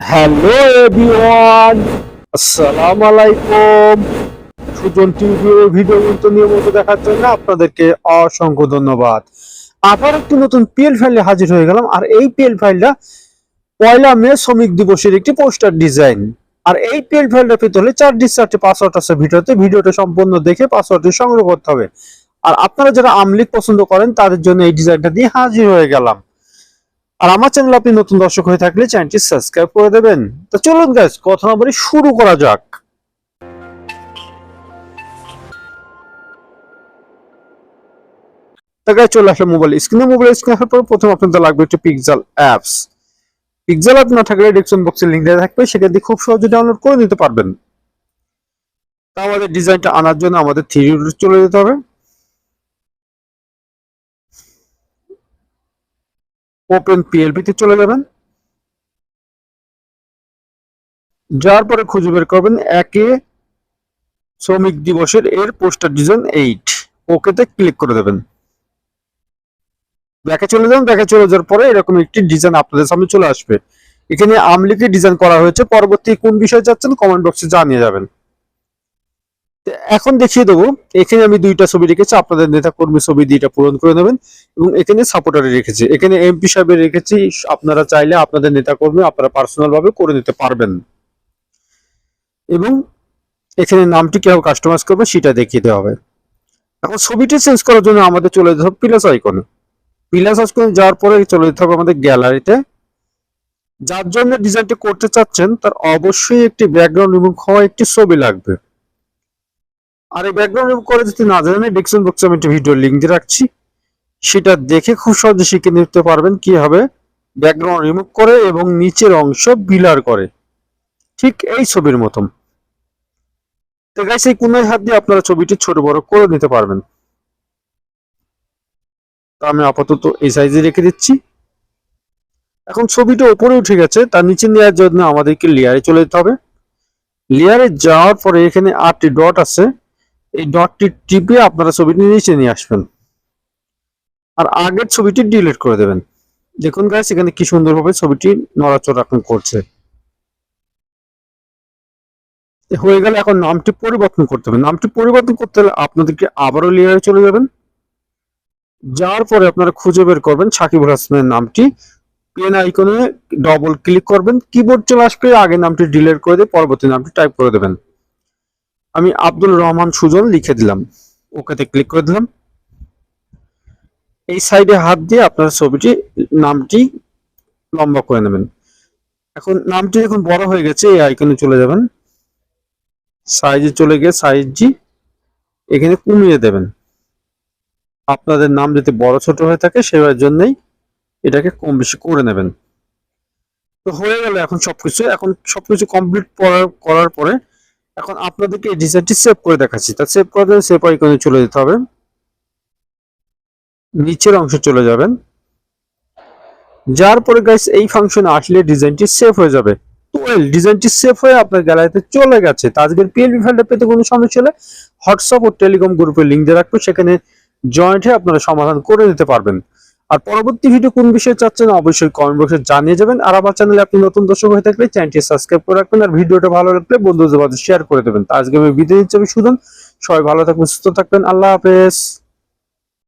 Hello everyone আসসালামু আলাইকুম সুজন টিভির ভিডিও নিয়মিত দেখার জন্য আপনাদেরকে অসংখ্য ধন্যবাদ। আবার একটি নতুন পিএল ফাইলে হাজির হয়ে গেলাম, আর এই পিএল ফাইলটা পয়লা মে শ্রমিক দিবসের একটি পোস্টার ডিজাইন আর এই পিএল ফাইলটা পেতে হলে চার ডিস পাসওয়ার্ড আছে ভিডিওতে, ভিডিওটা সম্পূর্ণ দেখে পাসওয়ার্ডটি সংগ্রহ করতে হবে। আর আপনারা যারা আমলিক পছন্দ করেন, তাদের জন্য এই ডিজাইনটা দিয়ে হাজির হয়ে গেলাম। আর আমার চ্যানেল আপনি নতুন দর্শক হয়ে থাকলে চ্যানেলটি সাবস্ক্রাইব করে দেবেন। তো চলুন গাইস কথা না বলে শুরু করা যাক। তো গাইস চলে আসলে মোবাইল স্ক্রিনে মোবাইল স্ক্রিনে আসার পর প্রথম আপনাদের লাগবে একটি পিক্সেল অ্যাপস পিক্সেল অ্যাপ না থাকলে ডিসক্রিপশন বক্সে লিংক দেওয়া থাকবে সেটা দিয়ে খুব সহজে ডাউনলোড করে নিতে পারবেন। তা আমাদের ডিজাইনটা আনার জন্য আমাদের থ্রি চলে যেতে হবে। ওপেন পিএলপি তে চলে যাবেন। যাওয়ার পরে খুঁজে বের করবেন একে শ্রমিক দিবসের এর পোস্টার ডিজাইন এইট। ওকেতে ক্লিক করে দেবেন। ব্যাকে চলে যাবেন ব্যাকে চলে যাওয়ার পরে এরকম একটি ডিজাইন আপনাদের সামনে চলে আসবে। এখানে আমলিকে ডিজাইন করা হয়েছে। পরবর্তী কোন বিষয়ে যাচ্ছেন কমেন্ট বক্সে জানিয়ে যাবেন। এখন দেখিয়ে দেবো। এখানে আমি দুইটা ছবি রেখেছি। আপনাদের নেতা কর্মী ছবি দুইটা পূরণ করে নেবেন এবং এখানে সাপোর্টারে রেখেছি। এখানে এমপি সাহেবের রেখেছি। আপনারা চাইলে আপনাদের নেতা কর্মী আপনারা পার্সোনাল ভাবে করে নিতে পারবেন। এবং এখানে নামটি কীভাবে কাস্টমাইজ করবে সেটা দেখিয়ে দেওয়া হবে। এখন ছবিটি চেঞ্জ করার জন্য আমাদের চলে যেতে হবে প্লাস আইকনে প্লাস আইকনে যাওয়ার পরে চলে যেতে হবে আমাদের গ্যালারিতে যার জন্য ডিজাইনটি করতে চাচ্ছেন, তার অবশ্যই একটি ব্যাকগ্রাউন্ড রিমুভ হওয়া একটি ছবি লাগবে। আর এই ব্যাকগ্রাউন্ড করে যদি না জানেন ডিসক্রিপশন বক্সে আমি একটি ভিডিও লিংক দিয়ে রাখছি। সেটা দেখে খুব সহজে শিখে নিতে পারবেন কীভাবে ব্যাকগ্রাউন্ড রিমুভ করে এবং নিচের অংশ বিলার করে। ঠিক এই ছবির মতন। তো গাইস এই কোনায় হাত দিয়ে আপনারা ছবিটি ছোট বড় করে নিতে পারবেন। তো আমি আপাতত এই সাইজে রেখে দিচ্ছি। এখন ছবিটা উপরে উঠে গেছে তার নিচে নেওয়ার জন্য আমাদেরকে লেয়ারে চলে যেতে হবে। লেয়ারে যাওয়ার পরে এখানে আটটি ডট আছে। এই ডটটি টিপে আপনারা ছবিটি নিচে নিয়ে আসবেন। আর আগের ছবিটি ডিলিট করে দেবেন। দেখুন গাইস এখানে কি সুন্দরভাবে ছবিটি নড়াচড়া করছে। হয়ে গেলে এখন নামটি পরিবর্তন করতে হবে। নামটি পরিবর্তন করতে হলে আপনাদেরকে আবারও লেয়ারে চলে যাবেন। যাওয়ার পরে আপনারা খুঁজে বের করবেন সাকিবুল হাসানের নামটি। পেন আইকনে ডবল ক্লিক করবেন। কিবোর্ড চলে আসবে, আগে নামটি ডিলিট করে দিয়ে পরবর্তী নামটি টাইপ করে দেবেন। আমি আব্দুল রহমান সুজন লিখে দিলাম। ওকেতে ক্লিক করে দিলাম। এই সাইডে হাত দিয়ে আপনার ছবিটি, নামটি লম্বা করে নেবেন। এখন নামটি যখন বড় হয়ে গেছে, এই আইকনে চলে যাবেন। সাইজে চলে গিয়ে সাইজ জি এখানে কমিয়ে দেবেন। আপনাদের নাম যাতে বড় ছোট হয়ে থাকে, সেবার জন্যই এটাকে কম বেশি করে নেবেন। তো হয়ে গেল এখন সবকিছু। এখন সবকিছু কমপ্লিট করার করার পরে এখন আপনাদেরকে এই ডিজাইনটি সেভ করে দেখাচ্ছি। তা সেভ করে জন্য সেভ আইকনে চলে যেতে হবে। নিচের অংশে চলে যাবেন। যার পরে গাইস এই ফাংশনে আসলে ডিজাইনটি সেভ হয়ে যাবে। ওয়েল ডিজাইনটি সেভ হয়ে আপনার গ্যালারিতে চলে গেছে। তো আজকের পিএলবি ফাইলটা পেতে কোনো সমস্যা হলে হোয়াটসঅ্যাপ ও টেলিকম গ্রুপে লিঙ্ক দিয়ে রাখব সেখানে জয়েন্ট হয়ে আপনারা সমাধান করে নিতে পারবেন। আর পরবর্তী ভিডিও কোন বিষয়ে চাচ্ছেন অবশ্যই কমেন্ট বক্সে জানিয়ে যাবেন। আর আমার চ্যানেলে আপনি নতুন দর্শক হয়ে থাকলে চ্যানেলটি সাবস্ক্রাইব করে রাখবেন আর ভিডিওটা ভালো লাগলে বন্ধুদের মাঝে শেয়ার করে দেবেন। আজকে আমি বিদায় নিচ্ছি আমি সুদন। সবাই ভালো থাকবেন, সুস্থ থাকবেন। আল্লাহ হাফেজ।